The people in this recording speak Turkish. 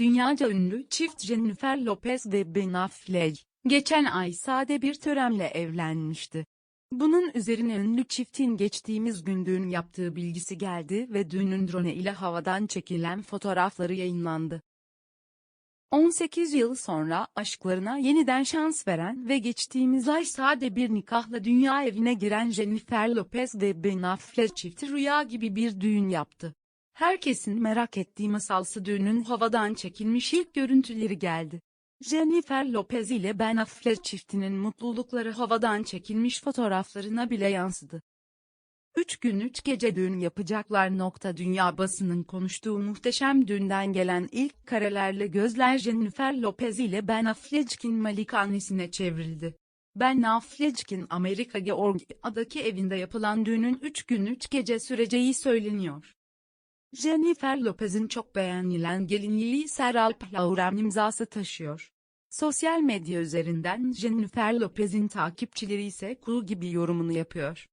Dünyaca ünlü çift Jennifer Lopez ve Ben Affleck, geçen ay sade bir törenle evlenmişti. Bunun üzerine ünlü çiftin geçtiğimiz gün düğün yaptığı bilgisi geldi ve düğünün drone ile havadan çekilen fotoğrafları yayınlandı. 18 yıl sonra aşklarına yeniden şans veren ve geçtiğimiz ay sade bir nikahla dünya evine giren Jennifer Lopez ve Ben Affleck çifti rüya gibi bir düğün yaptı. Herkesin merak ettiği masalsı düğünün havadan çekilmiş ilk görüntüleri geldi. Jennifer Lopez ile Ben Affleck çiftinin mutlulukları havadan çekilmiş fotoğraflarına bile yansıdı. Üç gün üç gece düğün yapacaklar. Nokta Dünya basının konuştuğu muhteşem düğünden gelen ilk karelerle gözler Jennifer Lopez ile Ben Affleck'in malikanesine çevrildi. Ben Affleck'in Amerika Georgia'daki evinde yapılan düğünün 3 gün 3 gece süreceği söyleniyor. Jennifer Lopez'in çok beğenilen gelinliği Serap Lauren imzası taşıyor. Sosyal medya üzerinden Jennifer Lopez'in takipçileri ise kuğu gibi yorumunu yapıyor.